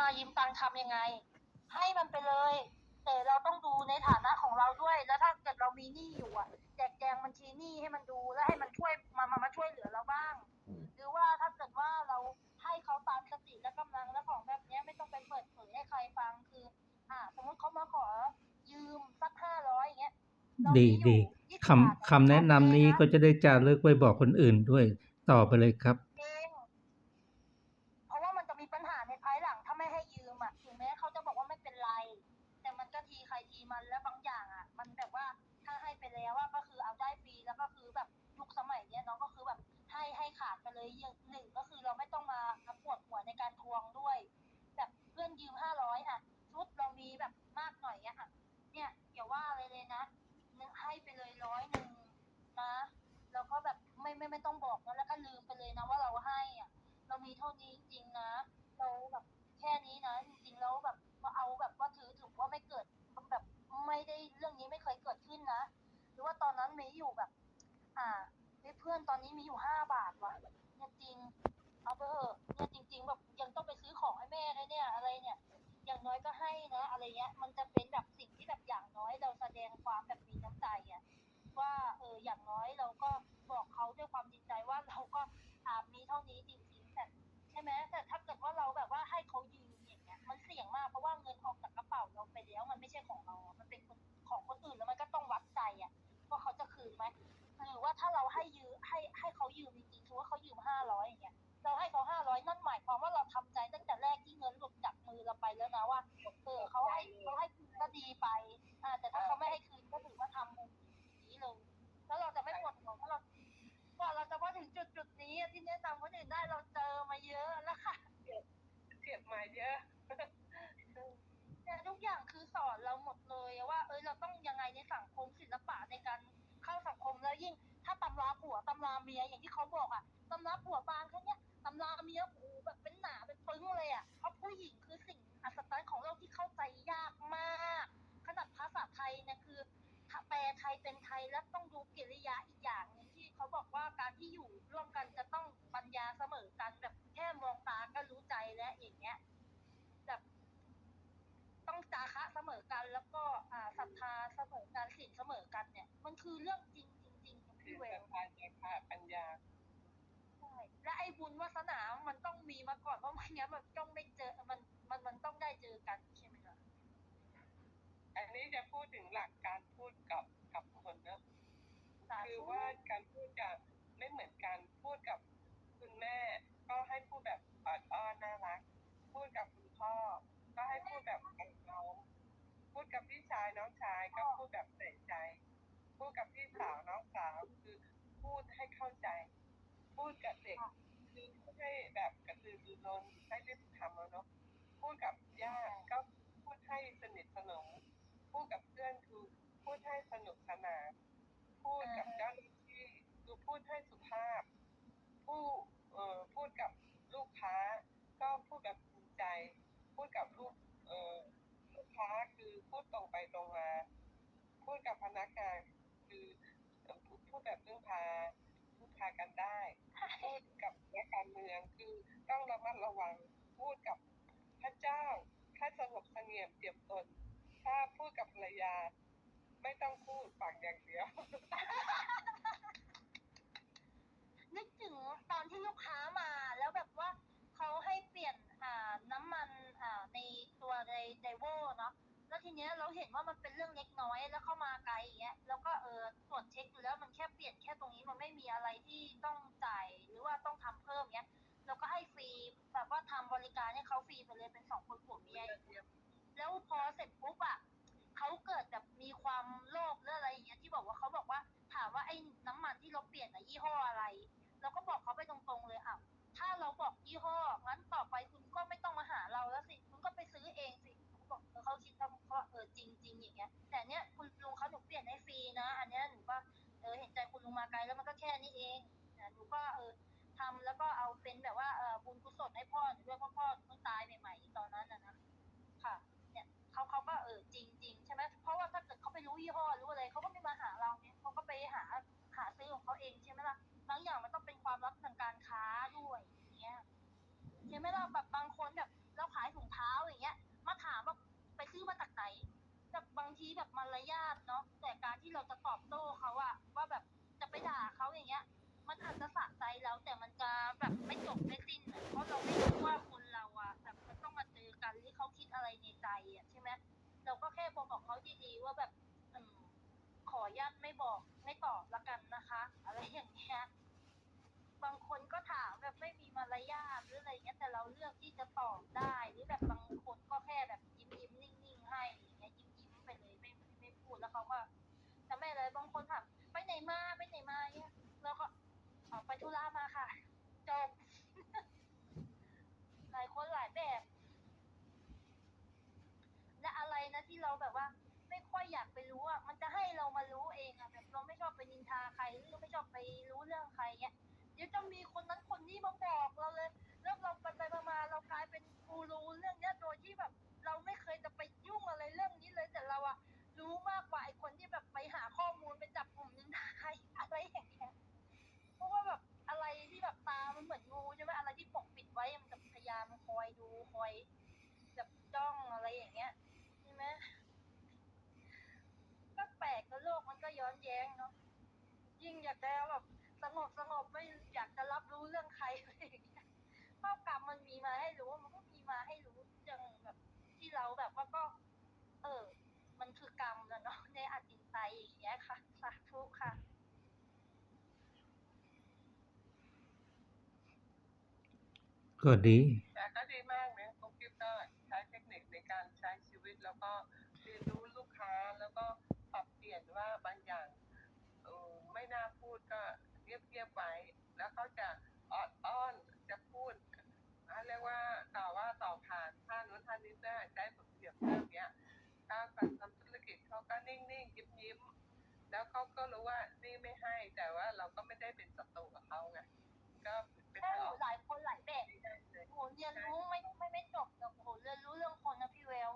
มายืมตังค์ทำยังไง ให้มันไปเลย แต่เราต้องดูในฐานะของเราด้วย แล้วถ้าเกิดเรามีหนี้อยู่อะแจกแจงบัญชีหนี้ให้มันดูแล้วให้มันช่วยมามามาช่วยเหลือเราบ้างอืมหรือว่าถ้าเกิดว่าเราให้เขาตามสติและกำลังและของแบบเนี้ยไม่ต้องไปเปิดเผยให้ใครฟังคือ อ่า สมมติเขามาขอยืมสักห้าร้อยอย่างเงี้ยเราดีมีอยู่ดี20คำบาทคำแนะนำนี้โอเคก็จะได้จารึกไว้บอกคนอื่นด้วยต่อไปเลยครับ เองเพราะว่า มีปัญหาในภายหลังถ้าไม่ให้ยืมอะถึงแม้เขาจะบอกว่าไม่เป็นไร แต่มันก็ทีใครทีมันแล้วบางอย่างอะ มันแบบว่าถ้าให้ไปแล้วว่าก็คือเอาได้ฟรีแล้วก็คือแบบยุคสมัยเนี้ยน้องก็คือแบบให้ให้ขาดไปเลยอย่างหนึ่งก็คือเราไม่ต้องมาปวดหัวในการทวงด้วย แบบเพื่อนยืมห้าร้อยอะชุดเรามีแบบมากหน่อยเนี้ยอะเนี่ยอย่าว่าอะไรเลยนะให้ไปเลยร้อยหนึ่งนะแล้วก็แบบไม่ไม่ไม่ต้องบอกนะแล้วก็ลืมไปเลยนะว่าเราให้อะ เรามีเท่านี้จริงๆนะ เราแบบแค่นี้นะ จริงๆแล้วแบบมาเอาแบบว่าถือถือว่าไม่เกิดแบบไม่ได้เรื่องนี้ไม่เคยเกิดขึ้นนะ หรือว่าตอนนั้นมีอยู่แบบ อ่าเฮ้ยเพื่อนตอนนี้มีอยู่ห้าบาทว่ะเนี่ยจริงเอาไปเถอะเนี่ยจริง ๆ แบบยังต้องไปซื้อของให้แม่เลยเนี่ยอะไรเนี่ย อย่างน้อยก็ให้นะอะไรเงี้ย มันจะเป็นแบบสิ่งที่แบบอย่างน้อยเราแสดงความแบบมีน้ำใจอะว่าเอออย่างน้อยเราก็บอกเขาด้วยความจริงใจว่าเราก็อ่ามีเท่านี้จริง ไหมหรือว่าถ้าเราให้ยืมให้ให้เขายืมจริงๆถือว่าเขายืมห้าร้อยอย่างเงี้ยเราให้เขาห้าร้อยนั่นหมายความว่าเราทำใจตั้งแต่แรกที่เงินหลุดจากมือเราไปแล้วนะว่าเออเขาให้เขาให้คืนก็ดีไปอ่าแต่ถ้าเขาไม่ให้คืนก็ถือว่าทำมุมนี้เลยแล้วเราจะไม่ปวดหัวเพราะเรากว่าเราจะมาถึงจุดจุดๆนี้อะที่แนะนำ เมียอย่างที่เขาบอกอะตำราผัวบางแค่เนี้ยตำราเมียโอ้แบบเป็นหนาเป็นปึ้งเลยอะเพราะผู้หญิงคือสิ่งอัศจรรย์ของโลกที่เข้าใจยากมาก ขนาดภาษาไทยเนี่ยคือแปลไทยเป็นไทยแล้วต้องดูกิริยาอีกอย่างหนึงที่เขาบอกว่าการที่อยู่ร่วมกันจะต้องปัญญาเสมอกันแบบแค่มองตาก็รู้ใจแล้วอย่างเงี้ยแบบต้องจาคะเสมอกันแล้วก็อ่าศรัทธาเสมอกันศีลเสมอกันเนี่ย มันคือเรื่อง ของคืพี่อเวสลภาใจพาปัญญา ใช่ และไอ้บุญวาสนา มันต้องมีมาก่อน เพราะไม่งั้นมันต้องไม่เจอ มัน มัน มันต้องได้เจอกันใช่ไหมล่ะอันนี้จะพูดถึงหลักการพูดกับกับคนเนอะสาคือธุว่าการพูดกับไม่เหมือนกันพูดกับคุณแม่ ก็ให้พูดแบบออดอ้อนน่ารัก พูดกับคุณพ่อ ก็ให้พูดแบบอ่อนน้อมพูดกับพี่ชายน้องชายก็พูดแบบใส่ใจ พูดกับพี่สาวน้องสาวคือพูดให้เข้าใจ พูดกับเด็กคือพูดให้แบบกระตือรือร้นให้รีบทำแล้วเนาะพูดกับญาติก็พูดให้สนิทสนม พูดกับเพื่อนคือพูดให้สนุกสนาน พูดกับเจ้าหน้าที่คือพู ดให้สุภาพพูดเอ่อพูดกับลูกค้า ก็พูดแบบจริงใจ พูดกับลูกเอ่อลูกค้าคือพูดตรงไปตรงมา พูดกับพนักงานคือพูดพูดแบบเรื่องพาพูดพากันได้ พูดกับนักการเมืองคือต้องระมัดระวัง พูดกับพระเจ้า ถ้าสงบเสงี่ยมเตียมตน ถ้าพูดกับภรรยา ไม่ต้องพูดปากอย่างเดียว นึกถึงตอนที่ลูกค้ามาแล้วแบบว่าเขาให้เปลี่ยนอ่าน้ำมันอ่าในตัวในไดโวเนาะแล้วทีเนี้ยเราเห็นว่ามันเป็นเรื่องเล็กน้อยแล้วเข้ามาไกลอย่างเงี้ยแล้วก็เออตรวจเช็คดูแล้วมันแค่เปลี่ยนแค่ตรงนี้มันไม่มีอะไรที่ต้องจ่ายหรือว่าต้องทำเพิ่มเงี้ยเราก็ให้ฟรีแบบว่าทำบริการให้เขาฟรีไปเลยเป็นสองคนผัวเมียอย่างเงี้ยแล้วพอเสร็จปุ๊บอะเขาเกิดแบบมีความโลภหรืออะไรอย่างเงี้ยที่บอกว่าเขาบอกาแล้วก็เอาเป็นแบบว่าเออบุญกุศลให้พ่อหนูด้วยเพราะพ่อหนูเพิ่งตายใหม่ๆตอนนั้นนะนะค่ะ เนี่ยเขาเขาก็เออจริงจริงใช่ไหมเพราะว่าถ้าเกิดเขาไปรู้ยี่ห้อรู้อะไรเขาก็ไม่มาหาเราเนี่ยเขาก็ไปหาหาซื้อของเขาเองใช่ไหมล่ะบางอย่างมันต้องเป็นความลับทางการค้าด้วยอย่างเงี้ยใช่ไหมล่ะแบบบางคนแบบเราขายถุงเท้าอย่างเงี้ย มาถามว่าไปซื้อมาจากไหนแบบบางทีแบบมารยาทเนาะแต่การที่เราจะตอบโต้เขาอะว่าแบบจะไปด่าเขาอย่างเงี้ย มันอาจจะ แล้วแต่มันจะแบบไม่จบไม่สิ้นเพราะเราไม่รู้ว่าคนเราอะแบบมันต้องมาเจอกันที่เขาคิดอะไรในใจอะใช่ไหมเราก็แค่บอกบอกเขาดีๆว่าแบบอขออนุญาตไม่บอกไม่ตอบละกันนะคะ อะไรอย่างเงี้ยบางคนก็ถามแบบไม่มีมารยาทหรืออะไรเงี้ยแต่เราเลือกที่จะตอบได้หรือแบบบางคนก็แค่แบบยิ้มยิ้มนิ่งๆให้อย่างเงี้ยยิ้มยิ้มไปเลยไม่ไม่พูดแล้วเขาก็แต่ไม่เลยบางคนถามไปไหนมาไปไหนมาเนี่ยแล้วก็ ออกไปธุระมาค่ะ จบ หลายคนหลายแบบ และอะไรนะที่เราแบบว่า ไม่ค่อยอยากไปรู้อะมันจะให้เรามารู้เองอะแบบเราไม่ชอบไปนินทาใครหรือไม่ชอบไปรู้เรื่องใครเงี้ยเดี๋ยวจะมีคนนั้นคนนี้มาบอกเราเลยแล้วเราไปไปมาเรากลายเป็นกูรู้เรื่องเนี้ยโดยที่แบบ เราไม่เคยจะไปยุ่งอะไรเรื่องนี้เลยแต่เราอะรู้มากกว่าไอ้คนที่แบบไปหาข้อมูลไปจับกลุ่มนินทาใครอะไรอย่างเงี้ย ราะว่าแบบอะไรที่แบบตา มันเหมือนงูใช่ไหมอะไรที่ปกปิดไว้มันจะพยายามคอยดูคอยแบบจ้องอะไรอย่างเงี้ยใช่ไหมก็แปลกแล้วโลกมันก็ย้อนแย้งเนาะยิ่งอยากได้แบบสงบสงบไม่อยากจะรับรู้เรื่องใครอะไรอย่างเงี้ยภาพกรรมมันมีมาให้รู้มันก็มีมาให้รู้จังแบบ ที่เราแบบว่าก็ เออ มันคือกรรมแล้วเนาะในอจินไตยอย่างเงี้ยค่ะสาธุค่ะ ก็ดีแต่ก็ดีมากนะกุ๊กกิ๊บก็ใช้เทคนิคในการใช้ชีวิตแล้วก็เรียนรู้ลูกค้าแล้วก็ปรับเปลี่ยนว่าบางอย่างเออไม่น่าพูดก็เงียบเงียบๆไว้แล้วเขาจะออดอ้อนจะพูดเรียกว่าต่อว่าต่อผ่านท่านู้นท่านนี้ได้ใช้ฝึกเสียบเรื่องเนี้ยถ้าการทำธุรกิจเขาก็นิ่งๆยิ้มยิ้มๆแล้วเขาก็รู้ว่านี่ไม่ให้แต่ว่าเราก็ไม่ได้เป็นศัตรูกับเขาไง ก็เป็นหลายคนหลายแบบที่ได้เลยโหเรียนรู้ไม่ไม่ไม่จบแต่โหเรียนรู้เรื่องคนนะพี่เวล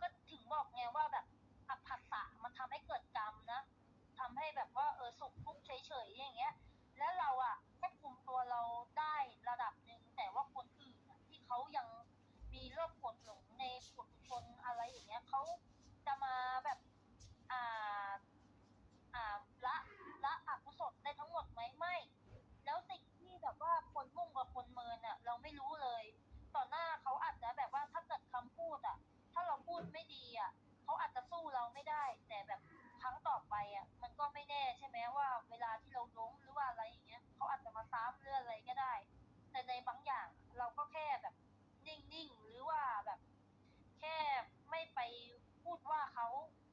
ก็ถึงบอกไงว่าแบบอภัสสะมันทำให้เกิดกรรมนะทำให้แบบว่าเออสุขทุกข์เฉยๆอย่างเงี้ย แล้วเราอะควบคุมตัวเราได้ระดับหนึ่งแต่ว่าคนอื่นอะที่เขายังมีโรคกดหลงในกฎชนอะไรอย่างเงี้ยเขาจะมาแบบอ่าอ่าละละอกุศลได้ทั้งหมดไหมไม่ แล้วสิ่งที่แบบว่าคนมุ่งกับคนเมินอะ เราไม่รู้เลย ต่อหน้าเขาอาจจะแบบว่าถ้าเกิดคำพูดอะ ถ้าเราพูดไม่ดีอะเขาอาจจะสู้เราไม่ได้ แต่แบบครั้งต่อไปอะ มันก็ไม่แน่ใช่ไหมว่า เวลาที่เราล้มหรือว่าอะไรอย่างเงี้ยเขาอาจจะมาซ้ำเรื่องอะไรก็ได้ แต่ในบางอย่างเราก็แค่แบบนิ่งๆหรือว่าแบบ แค่ไม่ไปพูดว่าเขา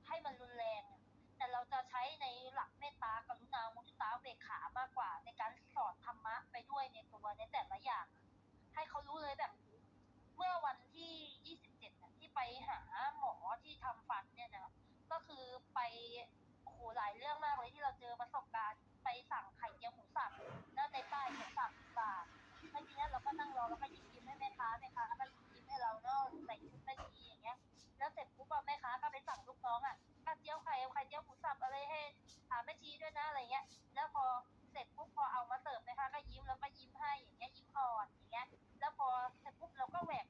ให้มันรุนแรงอะแต่เราจะใช้ในหลักเมตตากรุณามุทิตาอุเบกขามากกว่า ในการสอนธรรมะไปด้วยในตัวในแต่ละอย่าง ให้เขารู้เลยแบบ เมื่อวันที่ 27น่ะที่ไปหาหมอที่ทำฟันเนี่ยนะ ก็คือ ไปโอ้โหหลายเรื่องมากเลยที่เราเจอประสบการณ์ไปสั่งไข่เจียวหมูสับแล้วในป้ายเขียนสามสิบบาทแล้วทีนี้เราก็นั่งรอแล้วก็ยิ้มยิ้มให้แม่ค้าแม่ค้าก็ยิ้มยิ้มให้เราเนาะใส่ชุดแม่ชีอย่างเงี้ย แล้วเสร็จปุ๊บอะแม่ค้าก็ไปสั่งลูกน้องอะข้าเจียวไข่ไข่เจียวหมูสับอะไรให้ถามแม่ชีด้วยนะอะไรเงี้ย แล้วพอเสร็จปุ๊บพอเอามาเสิร์ฟแม่ค้าก็ยิ้มแล้วก็ยิ้มให้อย่างเงี้ยยิ้มอ่อนอย่างเงี้ย แล้วพอเสร็จปุ๊บเราก็แหวก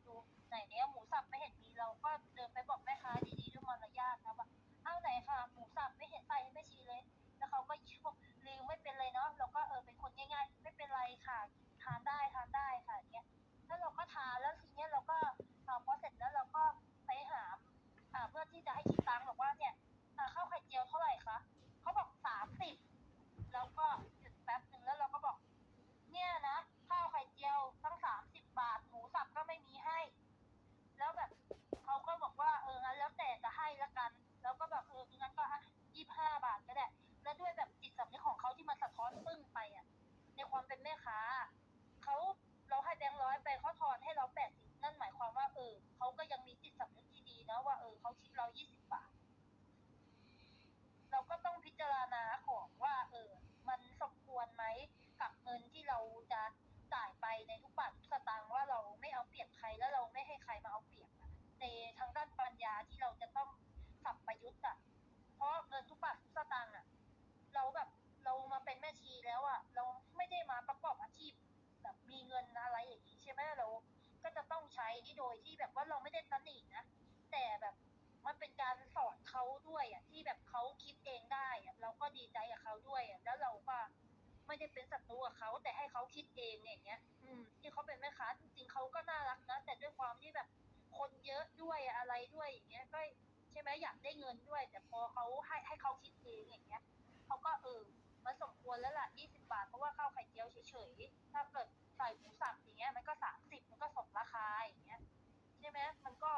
ใช่ไหมอยากได้เงินด้วย แต่พอเขาให้ให้เขาคิดเองอย่างเงี้ยเขาก็เออมันสมควรแล้วล่ะ20บาท เพราะว่าข้าวไข่เจียวเฉยๆ ถ้าเกิดใส่หมูสับอย่างเงี้ย มันก็30มันก็สมราคาอย่างเงี้ยใช่ไหมมันก็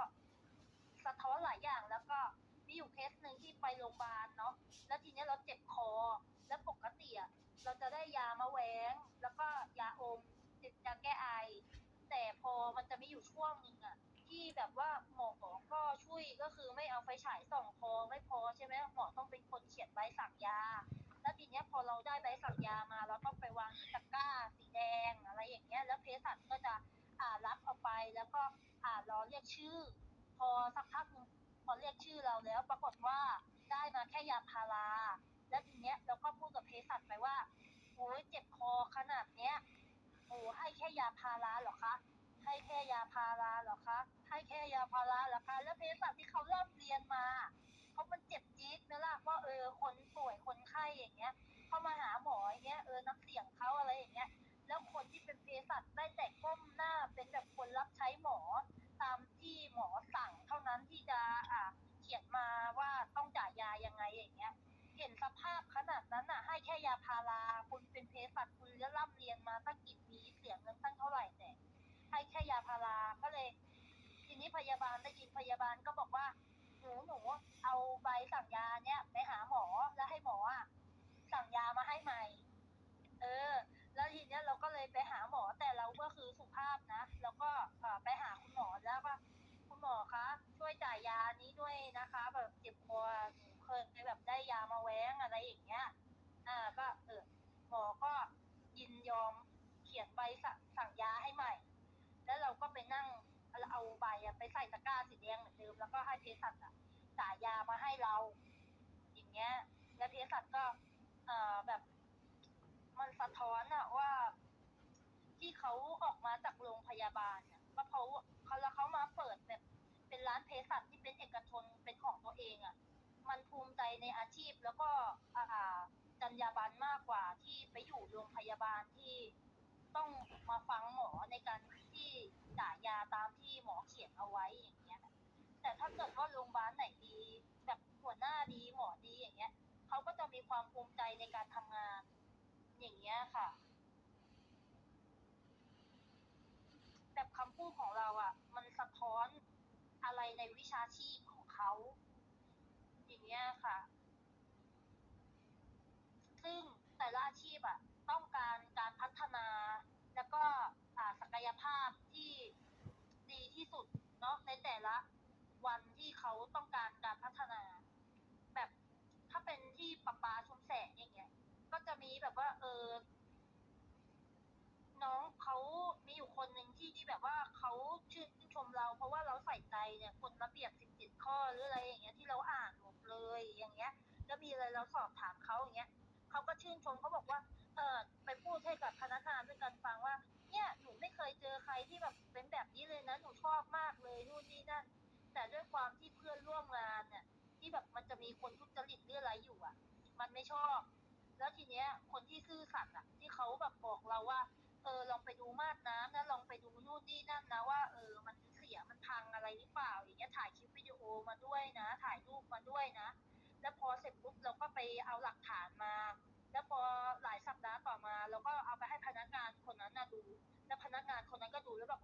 สะท้อนหลายอย่างแล้วก็มีอยู่เคสหนึ่งที่ไปโรงพยาบาลเนาะ แล้วทีเนี้ยเราเจ็บคอ แล้วปกติอะเราจะได้ยามาแหวง แล้วก็ยาอมติดยาแก้ไอ แต่พอมันจะมีอยู่ช่วงหนึ่งอะที่แบบว่าหมอ ก็ช่วยก็คือไม่เอาไฟฉายส่องคอไม่พอใช่ไหมหมอต้องเป็นคนเขียนใบสั่งยา แล้วทีเนี้ยพอเราได้ใบสั่งยามาเราต้องไปวางที่ตะกร้าสีแดงอะไรอย่างเงี้ย แล้วเภสัชก็จะอ่ารับเอาไปแล้วก็อ่ารอเรียกชื่อ พอสักพักนึงพอเรียกชื่อเราแล้ว ปรากฏว่าได้มาแค่ยาพาราแล้วทีเนี้ยเราก็พูดกับเภสัชไปว่าโอ้ยเจ็บคอขนาดเนี้ยโอ้ให้แค่ยาพาราเหรอคะ ให้แค่ยาพาราเหรอคะ ให้แค่ยาพาราเหรอคะ แล้วเภสัชที่เขาเริ่มเรียนมาเขามันเจ็บจี๊ดนะล่ะว่าเออคนป่วยคนไข้อย่างเงี้ยเขามาหาหมออย่างเงี้ยเออน้ำเสียงเขาอะไรอย่างเงี้ย แล้วคนที่เป็นเภสัชได้แต่ก้มหน้าเป็นแบบคนรับใช้หมอ ตามที่หมอสั่งเท่านั้นที่จะอ่าเขียนมาว่าต้องจ่ายยายังไงอย่างเงี้ยเห็นสภาพขนาดนั้นน่ะ ให้แค่ยาพาราคุณเป็นเภสัชคุณจะร่ำเรียนมาตั้งกี่ปีเสียเงินตั้งเท่าไหร่แต่ให้แค่ยาพาราก็เลย ทีนี้ พยาบาลได้ยินพยาบาลก็บอกว่าหนูหนูเอาใบสั่งยาเนี่ยไปหาหมอแล้วให้หมออะสั่งยามาให้ใหม่ เออ แล้วทีเนี้ยเราก็เลยไปหาหมอแต่เราก็คือสุภาพนะแล้วก็ไปหาคุณหมอแล้วว่าคุณหมอคะช่วยจ่ายยานี้ด้วยนะคะ แบบเจ็บคอหนูเคยไปแบบได้ยามาแว้งอะไรอย่างเงี้ย อ่าก็เออหมอก็ยินยอมเขียนใบสั่งสั่งยาให้ใหม่ แล้วเราก็ไปนั่งเอา ใบอะไปใส่ตะกร้าสีแดงเหมือนเดิมแล้วก็ให้เภสัชอะจ่ายยามาให้เรา อย่างเงี้ย แล้วเภสัชก็ เอ่อแบบ มันสะท้อนอะว่า ที่เขาออกมาจากโรงพยาบาลเนี่ยก็เพราะเขาแล้วเขามาเปิดแบบ เป็นร้านเภสัชที่เป็นเอกชนเป็นของตัวเองอะมันภูมิใจในอาชีพแล้วก็อ่าจรรยาบรรณมากกว่าที่ไปอยู่โรงพยาบาลที่ ต้องมาฟังหมอในการที่จ่ายยาตามที่หมอเขียนเอาไว้อย่างเงี้ยแต่ถ้าเกิดว่าโรงพยาบาลไหนดี แบบหัวหน้าดีหมอดีอย่างเงี้ยเขาก็จะมีความภูมิใจในการทำงาน อย่างเงี้ยค่ะแบบคำพูดของเราอะ มันสะท้อนอะไรในวิชาชีพของเขาอย่างเงี้ยค่ะ ซึ่งแต่ละอาชีพอะ ต้องการการพัฒนา แล้วก็อ่าศักยภาพที่ดีที่สุดเนาะในแต่ละวันที่เขาต้องการการพัฒนา แบบถ้าเป็นที่ประปาชุมแสงอย่างเงี้ย ก็จะมีแบบว่าเออ น้องเขามีอยู่คนหนึ่งที่ที่แบบว่าเขาชื่นชมเรา เพราะว่าเราใส่ใจเนี่ยกฎระเบียบสิบเจ็ดข้อหรืออะไรอย่างเงี้ยที่เราอ่านหมดเลยอย่างเงี้ย แล้วมีอะไรเรา สอบถามเขาอย่างเงี้ยเขาก็ชื่นชมเขาบอกว่า เออไปพูดให้กับพนักงานด้วยกันฟังว่า เนี่ยหนูไม่เคยเจอใครที่แบบเป็นแบบนี้เลยนะหนูชอบมากเลยนู่นนี่นั่น แต่ด้วยความที่เพื่อนร่วมงานเนี่ย ที่แบบมันจะมีคนทุจริตหรืออะไรอยู่อะ มันไม่ชอบ แล้วทีเนี้ย คนที่ซื่อสัตย์อะ ที่เขาแบบบอกเราว่าเออลองไปดูมาดน้ำนะลองไปดูนู่นนี่นั่นนะว่าเออมันเสียมันพังอะไรหรือเปล่าอย่างเงี้ยถ่ายคลิปวิดีโอมาด้วยนะ ถ่ายรูปมาด้วยนะ แล้วพอเสร็จปุ๊บเราก็ไปเอาหลักฐานมา แล้วพอหลายสัปดาห์ต่อมาเราก็เอาไปให้พนักงานคนนั้นน่ะดู แล้วพนักงานคนนั้นก็ดูแล้วแบบ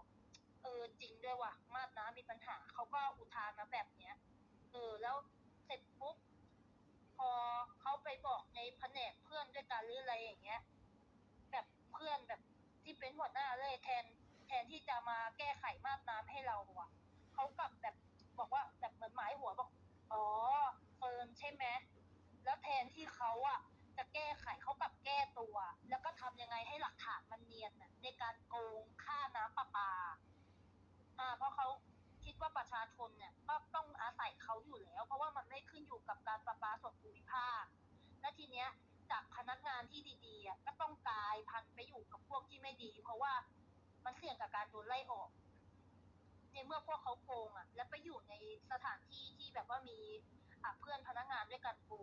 เออจริงด้วยว่ะมาดน้ำมีปัญหาเขาก็อุทานมาแบบเนี้ยเออแล้วเสร็จปุ๊บพอเขาไปบอกในแผนกเพื่อนด้วยกันหรืออะไรอย่างเงี้ย แบบเพื่อนแบบที่เป็นหัวหน้าเลยแทนแทนที่จะมาแก้ไขมาดน้ำให้เรากลับแบบบอกว่าแบบเหมือนหมายหัวบอก อ๋อเฟิร์นใช่ไหมแล้วแทนที่เขา อะจะแก้ไขเขากลับแก้ตัว แล้วก็ทำยังไงให้หลักฐานมันเนียนน่ในการโกงค่าน้ำประปา อ่า เพราะเขาคิดว่าประชาชนเนี่ยก็ต้องอาศัยเขาอยู่แล้ว เพราะว่ามันไม่ขึ้นอยู่กับการประปาส่วนภูมิภาค และทีเนี้ยจากพนักงานที่ดีๆอะก็ต้องกลายพันไปอยู่กับพวกที่ไม่ดี เพราะว่ามันเสี่ยงกับการโดนไล่ออก ในเมื่อพวกเขาโกงอะ แล้วไปอยู่ในสถานที่ที่แบบว่ามีอะเพื่อนพนักงานด้วยกันโกง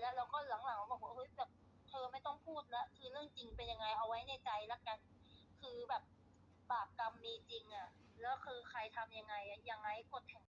แล้วเราก็หลังๆบอกว่าเฮ้ยแบบเธอไม่ต้องพูดแล้วคือเรื่องจริงเป็นยังไงเอาไว้ในใจแล้วกัน คือแบบบาปกรรมมีจริงอะ แล้วคือใครทำยังไงอะยังไงกฎแห่ง